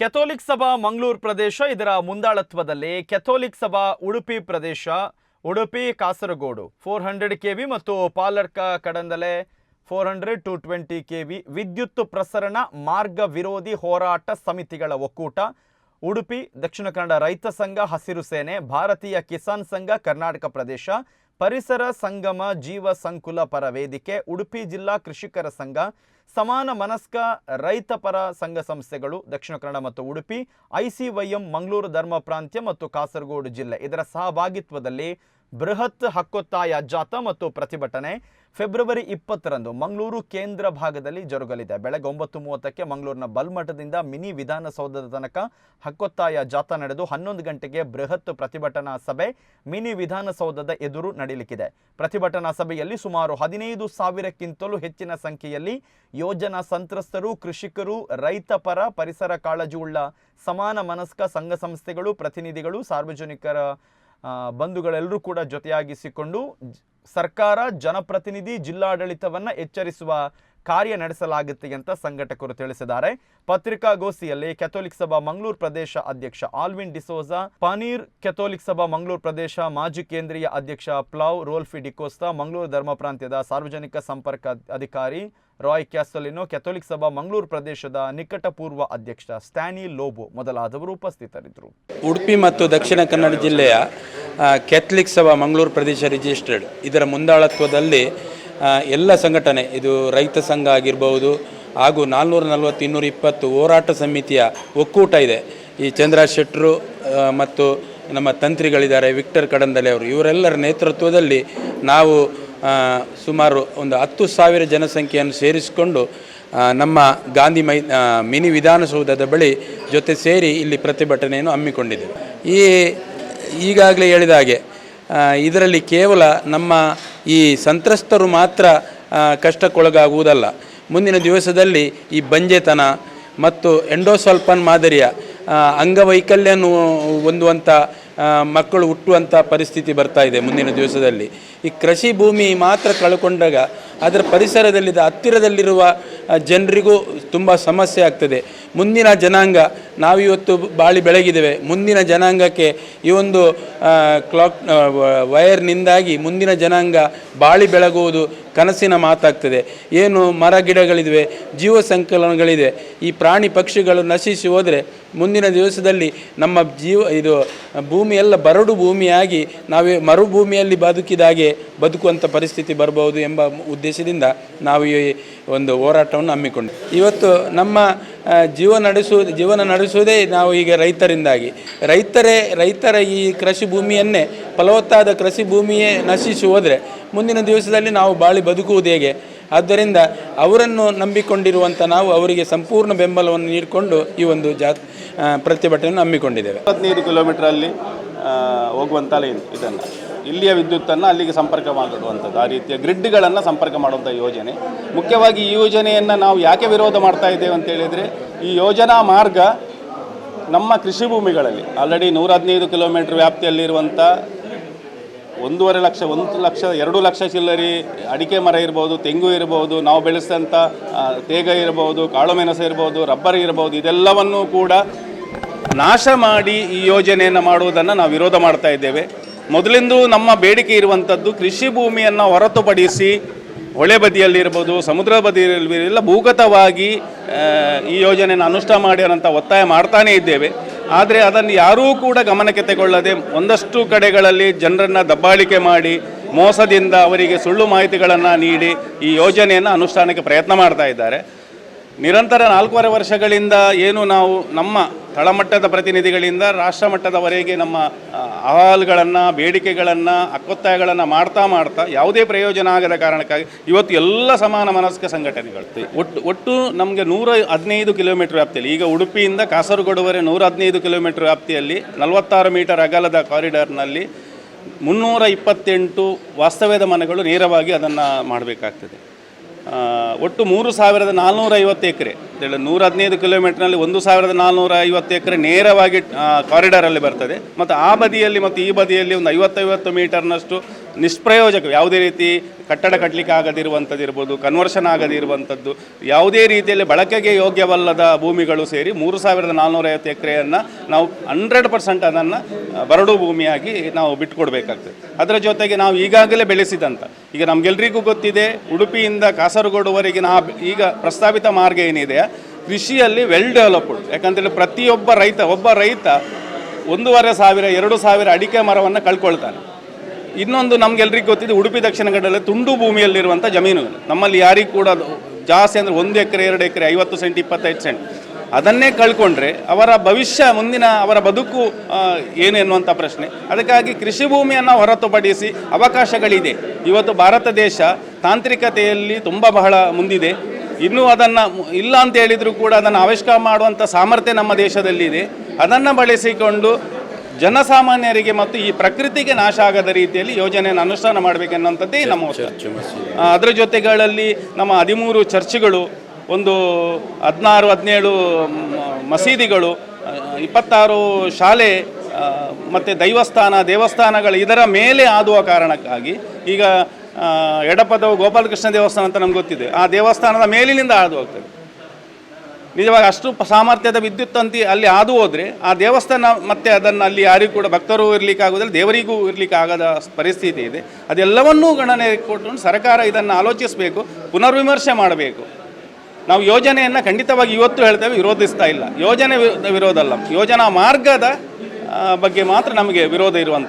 Catholic Sabha Mangaluru ಪ್ರದೇಶ ಇದರ ಮುಂದಾಳತ್ವದಲ್ಲಿ Catholic Sabha Udupi ಪ್ರದೇಶ, Udupi, Kasaragod. Four hundred K V ಮತ್ತು ಪಾಲರ್ಕ Kadandale four hundred two twenty K V ವಿದ್ಯುತ್ ಪ್ರಸರಣ ಮಾರ್ಗ ವಿರೋಧಿ ಹೋರಾಟ ಸಮಿತಿಗಳ ಒಕ್ಕೂಟ, ಉಡುಪಿ, ದಕ್ಷಿಣ ಕನ್ನಡ ರೈತ ಸಂಘ, ಹಸಿರು ಸೇನೆ, ಭಾರತೀಯ ಕಿಸಾನ್ ಸಂಘ, ಕರ್ನಾಟಕ ಪ್ರದೇಶ ಪರಿಸರ ಸಂಗಮ ಜೀವ ಸಂಕುಲ ಪರ ವೇದಿಕೆ, ಉಡುಪಿ ಜಿಲ್ಲಾ ಕೃಷಿಕರ ಸಂಘ, ಸಮಾನ ಮನಸ್ಕ ರೈತ ಪರ ಸಂಘ ಸಂಸ್ಥೆಗಳು, ದಕ್ಷಿಣ ಕನ್ನಡ ಮತ್ತು ಉಡುಪಿ, ಐಸಿವೈಎಂ ಮಂಗಳೂರು ಧರ್ಮ ಪ್ರಾಂತ್ಯ ಮತ್ತು ಕಾಸರಗೋಡು ಜಿಲ್ಲೆ. ಇದರ ಸಹಭಾಗಿತ್ವದಲ್ಲಿ ಬೃಹತ್ ಹಕ್ಕೊತ್ತಾಯ ಜಾಥಾ ಮತ್ತು ಪ್ರತಿಭಟನೆ ಫೆಬ್ರವರಿ ಇಪ್ಪತ್ತರಂದು ಮಂಗಳೂರು ಕೇಂದ್ರ ಭಾಗದಲ್ಲಿ ಜರುಗಲಿದೆ. ಬೆಳಗ್ಗೆ ಒಂಬತ್ತು ಮೂವತ್ತಕ್ಕೆ ಮಂಗಳೂರಿನ ಬಲ್ಮಠದಿಂದ ಮಿನಿ ವಿಧಾನಸೌಧದ ತನಕ ಹಕ್ಕೊತ್ತಾಯ ಜಾಥಾ ನಡೆದು ಹನ್ನೊಂದು ಗಂಟೆಗೆ ಬೃಹತ್ ಪ್ರತಿಭಟನಾ ಸಭೆ ಮಿನಿ ವಿಧಾನಸೌಧದ ಎದುರು ನಡೆಯಲಿಕ್ಕಿದೆ ಪ್ರತಿಭಟನಾ ಸಭೆಯಲ್ಲಿ ಸುಮಾರು ಹದಿನೈದು ಸಾವಿರಕ್ಕಿಂತಲೂ ಹೆಚ್ಚಿನ ಸಂಖ್ಯೆಯಲ್ಲಿ ಯೋಜನಾ ಸಂತ್ರಸ್ತರು, ಕೃಷಿಕರು ರೈತಪರ ಪರಿಸರ ಕಾಳಜಿ ಉಳ್ಳ ಸಮಾನ ಮನಸ್ಕ ಸಂಘ ಸಂಸ್ಥೆಗಳು, ಪ್ರತಿನಿಧಿಗಳು, ಸಾರ್ವಜನಿಕರ ಬಂಧುಗಳೆಲ್ಲರೂ ಕೂಡ ಜೊತೆಯಾಗಿಸಿಕೊಂಡು ಸರ್ಕಾರ, ಜನಪ್ರತಿನಿಧಿ, ಜಿಲ್ಲಾಡಳಿತವನ್ನ ಎಚ್ಚರಿಸುವ ಕಾರ್ಯ ನಡೆಸಲಾಗುತ್ತೆ ಅಂತ ಸಂಘಟಕರು ತಿಳಿಸಿದ್ದಾರೆ. ಪತ್ರಿಕಾಗೋಷ್ಠಿಯಲ್ಲಿ ಕೆಥೋಲಿಕ್ ಸಭಾ ಮಂಗಳೂರು ಪ್ರದೇಶ ಅಧ್ಯಕ್ಷ ಆಲ್ವಿನ್ ಡಿಸೋಜಾ, ಪನೀರ್ ಕೆಥೋಲಿಕ್ ಸಭಾ ಮಂಗಳೂರು ಪ್ರದೇಶ ಮಾಜಿ ಕೇಂದ್ರೀಯ ಅಧ್ಯಕ್ಷ ಪ್ಲಾವ್ ರೋಲ್ಫಿ ಡಿಕೋಸ್ತಾ, ಮಂಗಳೂರು ಧರ್ಮ ಪ್ರಾಂತ್ಯದ ಸಾರ್ವಜನಿಕ ಸಂಪರ್ಕ ಅಧಿಕಾರಿ ರಾಯ್ ಕ್ಯಾಸಲಿನೋ ಕೆಥೋಲಿಕ್ ಸಭಾ ಮಂಗಳೂರು ಪ್ರದೇಶದ ನಿಕಟಪೂರ್ವ ಅಧ್ಯಕ್ಷ ಸ್ಟ್ಯಾನಿ ಲೋಬೋ ಮೊದಲಾದವರು ಉಪಸ್ಥಿತರಿದ್ದರು. ಉಡುಪಿ ಮತ್ತು ದಕ್ಷಿಣ ಕನ್ನಡ ಜಿಲ್ಲೆಯ ಕ್ಯಾಥೋಲಿಕ್ ಕ್ಯಾಥಲಿಕ್ ಸಭಾ ಮಂಗಳೂರು ಪ್ರದೇಶ ರಿಜಿಸ್ಟರ್ಡ್. ಇದರ ಮುಂದಾಳತ್ವದಲ್ಲಿ ಎಲ್ಲ ಸಂಘಟನೆ, ಇದು ರೈತ ಸಂಘ ಆಗಿರ್ಬೋದು ಹಾಗೂ ನಾಲ್ನೂರ ನಲವತ್ತು ಇನ್ನೂರ ಇಪ್ಪತ್ತು ಹೋರಾಟ ಸಮಿತಿಯ ಒಕ್ಕೂಟ ಇದೆ. ಈ ಚಂದ್ರ ಶೆಟ್ರು ಮತ್ತು ನಮ್ಮ ತಂತ್ರಿಗಳಿದ್ದಾರೆ ವಿಕ್ಟರ್ ಕಡಂದಲೆ ಅವರು. ಇವರೆಲ್ಲರ ನೇತೃತ್ವದಲ್ಲಿ ನಾವು ಸುಮಾರು ಒಂದು ಹತ್ತು ಸಾವಿರ ಜನಸಂಖ್ಯೆಯನ್ನು ಸೇರಿಸಿಕೊಂಡು ನಮ್ಮ ಗಾಂಧಿ ಮೈ ಮಿನಿ ವಿಧಾನಸೌಧದ ಬಳಿ ಜೊತೆ ಸೇರಿ ಇಲ್ಲಿ ಪ್ರತಿಭಟನೆಯನ್ನು ಹಮ್ಮಿಕೊಂಡಿದೆ ಈ, ಈಗಾಗಲೇ ಹೇಳಿದ ಹಾಗೆ ಇದರಲ್ಲಿ ಕೇವಲ ನಮ್ಮ ಈ ಸಂತ್ರಸ್ತರು ಮಾತ್ರ ಕಷ್ಟಕ್ಕೊಳಗಾಗುವುದಲ್ಲ. ಮುಂದಿನ ದಿವಸದಲ್ಲಿ ಈ ಬಂಜೆತನ ಮತ್ತು ಎಂಡೋಸಲ್ಪನ್ ಮಾದರಿಯ ಅಂಗವೈಕಲ್ಯವನ್ನು ಹೊಂದುವಂಥ ಮಕ್ಕಳು ಹುಟ್ಟುವಂಥ ಪರಿಸ್ಥಿತಿ ಬರ್ತಾ ಇದೆ ಮುಂದಿನ ದಿವಸದಲ್ಲಿ. ಈ ಕೃಷಿ ಭೂಮಿ ಮಾತ್ರ ಕಳ್ಕೊಂಡಾಗ ಅದರ ಪರಿಸರದಲ್ಲಿದ್ದ ಹತ್ತಿರದಲ್ಲಿರುವ ಜನರಿಗೂ ತುಂಬ ಸಮಸ್ಯೆ ಆಗ್ತದೆ. ಮುಂದಿನ ಜನಾಂಗ, ನಾವಿವತ್ತು ಬಾಳಿ ಬೆಳಗಿದ್ದೇವೆ. ಮುಂದಿನ ಜನಾಂಗಕ್ಕೆ ಈ ಒಂದು ಕ್ಲಾಕ್ ವಯರ್ನಿಂದಾಗಿ ಮುಂದಿನ ಜನಾಂಗ ಬಾಳಿ ಬೆಳಗುವುದು ಕನಸಿನ ಮಾತಾಗ್ತದೆ. ಏನು ಮರ ಗಿಡಗಳಿವೆ ಜೀವ ಸಂಕಲನಗಳಿದೆ, ಈ ಪ್ರಾಣಿ ಪಕ್ಷಿಗಳು ನಶಿಸಿ ಹೋದರೆ ಮುಂದಿನ ದಿವಸದಲ್ಲಿ ನಮ್ಮ ಜೀವ, ಇದು ಭೂಮಿಯೆಲ್ಲ ಬರಡು ಭೂಮಿಯಾಗಿ ನಾವು ಮರುಭೂಮಿಯಲ್ಲಿ ಬದುಕಿದಾಗೆ ಬದುಕುವಂಥ ಪರಿಸ್ಥಿತಿ ಬರಬಹುದು ಎಂಬ ಉದ್ದೇಶದಿಂದ ನಾವು ಈ ಒಂದು ಹೋರಾಟವನ್ನು ಹಮ್ಮಿಕೊಂಡು. ಇವತ್ತು ನಮ್ಮ ಜೀವ ನಡೆಸು, ಜೀವನ ನಡೆಸುವುದೇ ನಾವು ಈಗ ರೈತರಿಂದಾಗಿ. ರೈತರೇ, ರೈತರ ಈ ಕೃಷಿ ಭೂಮಿಯನ್ನೇ, ಫಲವತ್ತಾದ ಕೃಷಿ ಭೂಮಿಯೇ ನಶಿಸಿ ಹೋದರೆ ಮುಂದಿನ ದಿವಸದಲ್ಲಿ ನಾವು ಬಾಳಿ ಬದುಕುವುದು ಹೇಗೆ? ಆದ್ದರಿಂದ ಅವರನ್ನು ನಂಬಿಕೊಂಡಿರುವಂಥ ನಾವು ಅವರಿಗೆ ಸಂಪೂರ್ಣ ಬೆಂಬಲವನ್ನು ನೀಡಿಕೊಂಡು ಈ ಒಂದು ಜಾ ಪ್ರತಿಭಟನೆಯನ್ನು ಹಮ್ಮಿಕೊಂಡಿದ್ದೇವೆ. ಹದಿನೈದು ಕಿಲೋಮೀಟ್ರಲ್ಲಿ ಹೋಗುವಂಥ ಇದನ್ನು. ಇಲ್ಲಿಯ ವಿದ್ಯುತ್ತನ್ನು ಅಲ್ಲಿಗೆ ಸಂಪರ್ಕ ಮಾಡಿಡುವಂಥದ್ದು. ಆ ರೀತಿಯ ಗ್ರಿಡ್ಗಳನ್ನು ಸಂಪರ್ಕ ಮಾಡುವಂಥ ಯೋಜನೆ. ಮುಖ್ಯವಾಗಿ ಈ ಯೋಜನೆಯನ್ನು ನಾವು ಯಾಕೆ ವಿರೋಧ ಮಾಡ್ತಾ ಇದ್ದೇವೆ ಅಂತ ಹೇಳಿದರೆ, ಈ ಯೋಜನಾ ಮಾರ್ಗ ನಮ್ಮ ಕೃಷಿ ಭೂಮಿಗಳಲ್ಲಿ ಆಲ್ರೆಡಿ ನೂರ ಹದಿನೈದು ಕಿಲೋಮೀಟ್ರ್ ವ್ಯಾಪ್ತಿಯಲ್ಲಿರುವಂಥ ಒಂದೂವರೆ ಲಕ್ಷ, ಒಂದು ಲಕ್ಷ, ಎರಡು ಲಕ್ಷ ಚಿಲ್ಲರಿ ಅಡಿಕೆ ಮರ ಇರ್ಬೋದು, ತೆಂಗು ಇರ್ಬೋದು, ನಾವು ಬೆಳೆಸಿದಂಥ ತೇಗ ಇರ್ಬೋದು ಕಾಳುಮೆಣಸು ಇರ್ಬೋದು, ರಬ್ಬರ್ ಇರ್ಬೋದು, ಇದೆಲ್ಲವನ್ನೂ ಕೂಡ ನಾಶ ಮಾಡಿ ಈ ಯೋಜನೆಯನ್ನು ಮಾಡುವುದನ್ನು ನಾವು ವಿರೋಧ ಮಾಡ್ತಾ ಇದ್ದೇವೆ. ಮೊದಲಿಂದ ನಮ್ಮ ಬೇಡಿಕೆ ಇರುವಂಥದ್ದು ಕೃಷಿ ಭೂಮಿಯನ್ನು ಹೊರತುಪಡಿಸಿ ಹೊಳೆ ಬದಿಯಲ್ಲಿರ್ಬೋದು, ಸಮುದ್ರ ಬದಿಯಲ್ಲಿ ಎಲ್ಲ ಭೂಗತವಾಗಿ ಈ ಯೋಜನೆಯನ್ನು ಅನುಷ್ಠಾನ ಮಾಡಿ ಅಂತ ಒತ್ತಾಯ ಮಾಡ್ತಾನೇ ಇದ್ದೇವೆ. ಆದರೆ ಅದನ್ನು ಯಾರೂ ಕೂಡ ಗಮನಕ್ಕೆ ತಗೊಳ್ಳದೆ ಒಂದಷ್ಟು ಕಡೆಗಳಲ್ಲಿ ಜನರನ್ನು ದಬ್ಬಾಳಿಕೆ ಮಾಡಿ, ಮೋಸದಿಂದ ಅವರಿಗೆ ಸುಳ್ಳು ಮಾಹಿತಿಗಳನ್ನು ನೀಡಿ ಈ ಯೋಜನೆಯನ್ನು ಅನುಷ್ಠಾನಕ್ಕೆ ಪ್ರಯತ್ನ ಮಾಡ್ತಾ ಇದ್ದಾರೆ. ನಿರಂತರ ನಾಲ್ಕೂವರೆ ವರ್ಷಗಳಿಂದ ಏನು ನಾವು ನಮ್ಮ ತಳಮಟ್ಟದ ಪ್ರತಿನಿಧಿಗಳಿಂದ ರಾಷ್ಟ್ರ ಮಟ್ಟದವರೆಗೆ ನಮ್ಮ ಅಹವಾಲುಗಳನ್ನು ಬೇಡಿಕೆಗಳನ್ನು ಅಕ್ಕೊತ್ತಾಯಗಳನ್ನು ಮಾಡ್ತಾ ಮಾಡ್ತಾ ಯಾವುದೇ ಪ್ರಯೋಜನ ಆಗದ ಕಾರಣಕ್ಕಾಗಿ ಇವತ್ತು ಎಲ್ಲ ಸಮಾನ ಮನಸ್ಕ ಸಂಘಟನೆಗಳು. ಒಟ್ಟು ಒಟ್ಟು ನಮಗೆ ನೂರ ಹದಿನೈದು ಕಿಲೋಮೀಟರ್ ವ್ಯಾಪ್ತಿಯಲ್ಲಿ ಈಗ ಉಡುಪಿಯಿಂದ ಕಾಸರಗೋಡುವರೆ ನೂರ ಹದಿನೈದು ಕಿಲೋಮೀಟರ್ ವ್ಯಾಪ್ತಿಯಲ್ಲಿ ನಲವತ್ತಾರು ಮೀಟರ್ ಅಗಲದ ಕಾರಿಡಾರ್ನಲ್ಲಿ ಮುನ್ನೂರ ಇಪ್ಪತ್ತೆಂಟು ವಾಸ್ತವ್ಯದ ಮನೆಗಳು ನೇರವಾಗಿ ಅದನ್ನು ಮಾಡಬೇಕಾಗ್ತದೆ. ಒಟ್ಟು ಮೂರು ಸಾವಿರದ ನಾಲ್ನೂರ ಐವತ್ತು ಎಕರೆ ನೂರ ಹದಿನೈದು ಕಿಲೋಮೀಟರ್ನಲ್ಲಿ ಒಂದು ಸಾವಿರದ ನಾಲ್ನೂರ ಐವತ್ತು ಎಕರೆ ನೇರವಾಗಿ ಕಾರಿಡಾರಲ್ಲಿ ಬರ್ತದೆ. ಮತ್ತು ಆ ಬದಿಯಲ್ಲಿ ಮತ್ತು ಈ ಬದಿಯಲ್ಲಿ ಒಂದು ಐವತ್ತೈವತ್ತು ಮೀಟರ್ನಷ್ಟು ನಿಷ್ಪ್ರಯೋಜಕ ಯಾವುದೇ ರೀತಿ ಕಟ್ಟಡ ಕಟ್ಟಲಿಕ್ಕೆ ಆಗದಿರುವಂಥದ್ದು ಇರ್ಬೋದು ಕನ್ವರ್ಷನ್ ಆಗದಿರುವಂಥದ್ದು, ಯಾವುದೇ ರೀತಿಯಲ್ಲಿ ಬಳಕೆಗೆ ಯೋಗ್ಯವಲ್ಲದ ಭೂಮಿಗಳು ಸೇರಿ ಮೂರು ಸಾವಿರದ ನಾನ್ನೂರೈವತ್ತು ಎಕರೆಯನ್ನು ನಾವು ಹಂಡ್ರೆಡ್ ಪರ್ಸೆಂಟ್ ಅದನ್ನು ಬರಡು ಭೂಮಿಯಾಗಿ ನಾವು ಬಿಟ್ಕೊಡ್ಬೇಕಾಗ್ತದೆ ಅದರ ಜೊತೆಗೆ ನಾವು ಈಗಾಗಲೇ ಬೆಳೆಸಿದಂಥ, ಈಗ ನಮಗೆಲ್ರಿಗೂ ಗೊತ್ತಿದೆ, ಉಡುಪಿಯಿಂದ ಕಾಸರಗೋಡುವರೆಗಿನ ಆ ಈಗ ಪ್ರಸ್ತಾವಿತ ಮಾರ್ಗ ಏನಿದೆ, ಕೃಷಿಯಲ್ಲಿ ವೆಲ್ ಡೆವಲಪ್ಡ್ ಯಾಕಂತೇಳಿ ಪ್ರತಿಯೊಬ್ಬ ರೈತ, ಒಬ್ಬ ರೈತ ಒಂದೂವರೆ ಸಾವಿರ, ಎರಡು ಸಾವಿರ ಅಡಿಕೆ ಮರವನ್ನು ಕಳ್ಕೊಳ್ತಾನೆ. ಇನ್ನೊಂದು ನಮ್ಗೆಲ್ರಿಗೂ ಗೊತ್ತಿದೆ, ಉಡುಪಿ ದಕ್ಷಿಣ ಕನ್ನಡದಲ್ಲಿ ತುಂಡು ಭೂಮಿಯಲ್ಲಿರುವಂಥ ಜಮೀನು. ನಮ್ಮಲ್ಲಿ ಯಾರಿಗೂ ಕೂಡ ಜಾಸ್ತಿ ಅಂದರೆ ಒಂದು ಎಕರೆ, ಎರಡು ಎಕರೆ, ಐವತ್ತು ಸೆಂಟ್, ಇಪ್ಪತ್ತೈದು ಸೆಂಟ್. ಅದನ್ನೇ ಕಳ್ಕೊಂಡ್ರೆ ಅವರ ಭವಿಷ್ಯ, ಮುಂದಿನ ಅವರ ಬದುಕು ಏನು ಎನ್ನುವಂಥ ಪ್ರಶ್ನೆ. ಅದಕ್ಕಾಗಿ ಕೃಷಿ ಭೂಮಿಯನ್ನು ಹೊರತುಪಡಿಸಿ ಅವಕಾಶಗಳಿದೆ. ಇವತ್ತು ಭಾರತ ದೇಶ ತಾಂತ್ರಿಕತೆಯಲ್ಲಿ ತುಂಬ ಬಹಳ ಮುಂದಿದೆ. ಇನ್ನೂ ಅದನ್ನು ಇಲ್ಲ ಅಂತ ಹೇಳಿದರೂ ಕೂಡ ಅದನ್ನು ಆವಿಷ್ಕಾರ ಮಾಡುವಂಥ ಸಾಮರ್ಥ್ಯ ನಮ್ಮ ದೇಶದಲ್ಲಿದೆ. ಅದನ್ನು ಬಳಸಿಕೊಂಡು ಜನಸಾಮಾನ್ಯರಿಗೆ ಮತ್ತು ಈ ಪ್ರಕೃತಿಗೆ ನಾಶ ಆಗದ ರೀತಿಯಲ್ಲಿ ಯೋಜನೆಯನ್ನು ಅನುಷ್ಠಾನ ಮಾಡಬೇಕೆನ್ನುವಂಥದ್ದೇ ನಮ್ಮ. ಅದರ ಜೊತೆಗಳಲ್ಲಿ ನಮ್ಮ ಹದಿಮೂರು ಚರ್ಚ್ಗಳು ಒಂದು ಹದಿನಾರು ಹದಿನೇಳು ಮಸೀದಿಗಳು ಇಪ್ಪತ್ತಾರು ಶಾಲೆ ಮತ್ತು ದೈವಸ್ಥಾನ ದೇವಸ್ಥಾನಗಳು ಇದರ ಮೇಲೆ ಆದುವ ಕಾರಣಕ್ಕಾಗಿ ಈಗ ಎಡಪದವು ಗೋಪಾಲಕೃಷ್ಣ ದೇವಸ್ಥಾನ ಅಂತ ನಮ್ಗೆ ಗೊತ್ತಿದೆ. ಆ ದೇವಸ್ಥಾನದ ಮೇಲಿನಿಂದ ಆದು ಹೋಗ್ತದೆ. ನಿಜವಾಗಿ ಅಷ್ಟು ಸಾಮರ್ಥ್ಯದ ವಿದ್ಯುತ್ ತಂತಿ ಅಲ್ಲಿ ಹಾದು ಹೋದರೆ ಆ ದೇವಸ್ಥಾನ ಮತ್ತೆ ಅದನ್ನು ಅಲ್ಲಿ ಯಾರಿಗೂ ಕೂಡ ಭಕ್ತರು ಇರಲಿಕ್ಕೆ ಆಗೋದಿಲ್ಲ, ದೇವರಿಗೂ ಇರಲಿಕ್ಕೆ ಆಗದ ಪರಿಸ್ಥಿತಿ ಇದೆ. ಅದೆಲ್ಲವನ್ನೂ ಗಣನೆ ಕೊಟ್ಟು ಸರ್ಕಾರ ಇದನ್ನು ಆಲೋಚಿಸಬೇಕು, ಪುನರ್ವಿಮರ್ಶೆ ಮಾಡಬೇಕು. ನಾವು ಯೋಜನೆಯನ್ನು ಖಂಡಿತವಾಗಿ ಇವತ್ತು ಹೇಳ್ತೇವೆ, ವಿರೋಧಿಸ್ತಾ ಇಲ್ಲ. ಯೋಜನೆ ವಿರೋಧ ಅಲ್ಲ, ಯೋಜನಾ ಮಾರ್ಗದ ಬಗ್ಗೆ ಮಾತ್ರ ನಮಗೆ ವಿರೋಧ ಇರುವಂಥದ್ದು